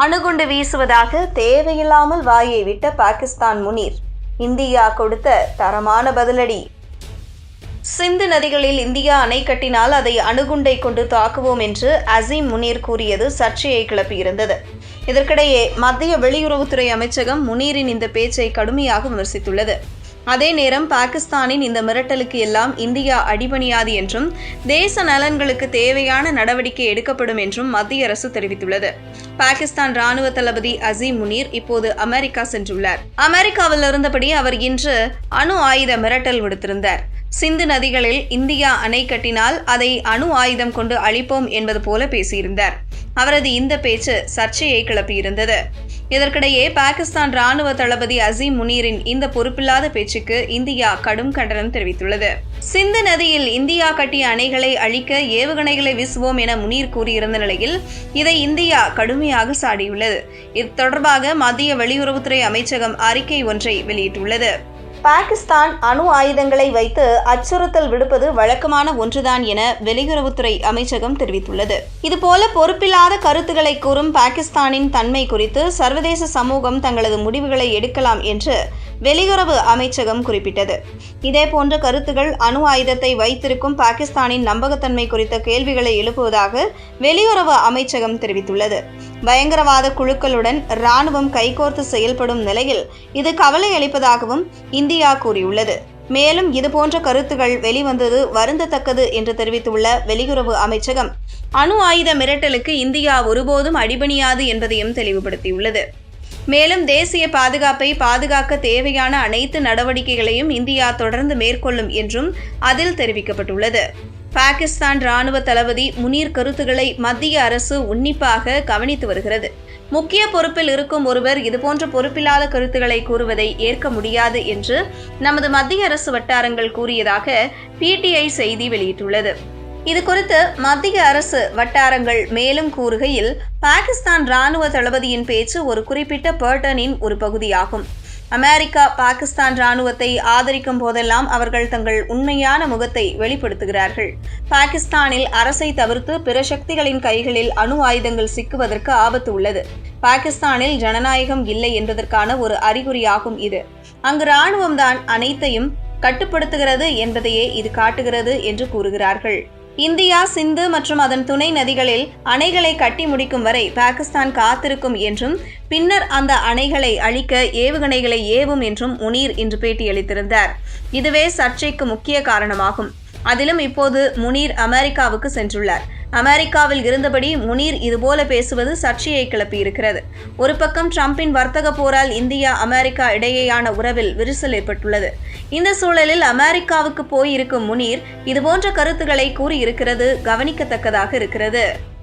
அணுகுண்டு வீசுவதாக தேவையில்லாமல் வாயை விட்ட பாகிஸ்தான் முனீர். இந்தியா கொடுத்த தரமான பதிலடி. சிந்து நதிகளில் இந்தியா அணை கட்டினால் அதை அணுகுண்டை கொண்டு தாக்குவோம் என்று அசீம் முனீர் கூறியது சர்ச்சையை கிளப்பியிருந்தது. இதற்கிடையே மத்திய வெளியுறவுத்துறை அமைச்சகம் முனீரின் இந்த பேச்சை கடுமையாக விமர்சித்துள்ளது. அதே நேரம் பாகிஸ்தானின் இந்த மிரட்டலுக்கு எல்லாம் இந்தியா அடிபணியாது என்றும் தேச நலன்களுக்கு தேவையான நடவடிக்கை எடுக்கப்படும் என்றும் மத்திய அரசு தெரிவித்துள்ளது. பாகிஸ்தான் ராணுவ தளபதி அசீம் முனீர் இப்போது அமெரிக்கா சென்றுள்ளார். அமெரிக்காவில் இருந்தபடி அவர் இன்று அணு ஆயுத மிரட்டல் விடுத்திருந்தார். சிந்து நதிகளில் இந்தியா அணை கட்டினால் அதை அணு ஆயுதம் கொண்டு அழிப்போம் என்பது போல பேசியிருந்தார். அவரது இந்த பேச்சு சர்ச்சையை கிளப்பியிருந்தது. இதற்கிடையே பாகிஸ்தான் ராணுவ தளபதி அசீம் முனீரின் இந்த பொறுப்பில்லாத பேச்சுக்கு இந்தியா கடும் கண்டனம் தெரிவித்துள்ளது. சிந்து நதியில் இந்தியா கட்டிய அணைகளை அழிக்க ஏவுகணைகளை வீசுவோம் என முனீர் கூறியிருந்த நிலையில் இதை இந்தியா கடுமையாக சாடியுள்ளது. இது தொடர்பாக மத்திய வெளியுறவுத்துறை அமைச்சகம் அறிக்கை ஒன்றை வெளியிட்டுள்ளது. பாகிஸ்தான் அணு ஆயுதங்களை வைத்து அச்சுறுத்தல் விடுப்பது வழக்கமான ஒன்றுதான் என வெளியுறவுத்துறை அமைச்சகம் தெரிவித்துள்ளது. இதுபோல பொறுப்பில்லாத கருத்துக்களை கூறும் பாகிஸ்தானின் தன்மை குறித்து சர்வதேச சமூகம் தங்களது முடிவுகளை எடுக்கலாம் என்று வெளியுறவு அமைச்சகம் குறிப்பிட்டது. இதேபோன்ற கருத்துகள் அணு ஆயுதத்தை வைத்திருக்கும் பாகிஸ்தானின் நம்பகத்தன்மை குறித்த கேள்விகளை எழுப்புவதாக வெளியுறவு அமைச்சகம் தெரிவித்துள்ளது. பயங்கரவாத குழுக்களுடன் ராணுவம் கைகோர்த்து செயல்படும் நிலையில் இது கவலை அளிப்பதாகவும் இந்தியா கூறியுள்ளது. மேலும் இதுபோன்ற கருத்துகள் வெளிவந்தது வருந்தத்தக்கது என்று தெரிவித்துள்ள வெளியுறவு அமைச்சகம் அணு ஆயுத மிரட்டலுக்கு இந்தியா ஒருபோதும் அடிபணியாது என்பதையும் தெளிவுபடுத்தியுள்ளது. மேலும் தேசிய பாதுகாப்பை பாதுகாக்க தேவையான அனைத்து நடவடிக்கைகளையும் இந்தியா தொடர்ந்து மேற்கொள்ளும் என்றும் அதில் தெரிவிக்கப்பட்டுள்ளது. பாகிஸ்தான் ராணுவ தளபதி முனீர் கருத்துக்களை மத்திய அரசு உன்னிப்பாக கவனித்து வருகிறது. முக்கிய பொறுப்பில் இருக்கும் ஒருவர் இதுபோன்ற பொறுப்பில்லாத கருத்துக்களை கூறுவதை ஏற்க முடியாது என்று நமது மத்திய அரசு வட்டாரங்கள் கூறியதாக பிடிஐ செய்தி வெளியிட்டுள்ளது. இது குறித்து மத்திய அரசு வட்டாரங்கள் மேலும் கூறுகையில் பாகிஸ்தான் ராணுவ தளபதியின் பேச்சு ஒரு குறிப்பிட்ட பேர்டனின் ஒரு பகுதியாகும். அமெரிக்கா பாகிஸ்தான் ராணுவத்தை ஆதரிக்கும் போதெல்லாம் அவர்கள் தங்கள் உண்மையான முகத்தை வெளிப்படுத்துகிறார்கள். பாகிஸ்தானில் அரசை தவிர்த்து பிற சக்திகளின் கைகளில் அணு ஆயுதங்கள் சிக்குவதற்கு ஆபத்து உள்ளது. பாகிஸ்தானில் ஜனநாயகம் இல்லை என்பதற்கான ஒரு அறிகுறியாகும் இது. அங்கு ராணுவம்தான் அனைத்தையும் கட்டுப்படுத்துகிறது என்பதையே இது காட்டுகிறது என்று கூறுகிறார்கள். இந்தியா சிந்து மற்றும் அதன் துணை நதிகளில் அணைகளை கட்டி முடிக்கும் வரை பாகிஸ்தான் காத்திருக்கும் என்றும் பின்னர் அந்த அணைகளை அழிக்க ஏவுகணைகளை ஏவும் என்றும் முனீர் இன்று பேட்டியளித்திருந்தார். இதுவே சர்ச்சைக்கு முக்கிய காரணமாகும். அதிலும் இப்போது முனீர் அமெரிக்காவுக்கு சென்றுள்ளார். அமெரிக்காவில் இருந்தபடி முனீர் இதுபோல பேசுவது சர்ச்சையை கிளப்பியிருக்கிறது. ஒரு பக்கம் ட்ரம்பின் வர்த்தக போரால் இந்தியா அமெரிக்கா இடையேயான உறவில் விரிசல் ஏற்பட்டுள்ளது. இந்த சூழலில் அமெரிக்காவுக்கு போயிருக்கும் முனீர் இதுபோன்ற கருத்துக்களை கூறியிருக்கிறது கவனிக்கத்தக்கதாக இருக்கிறது.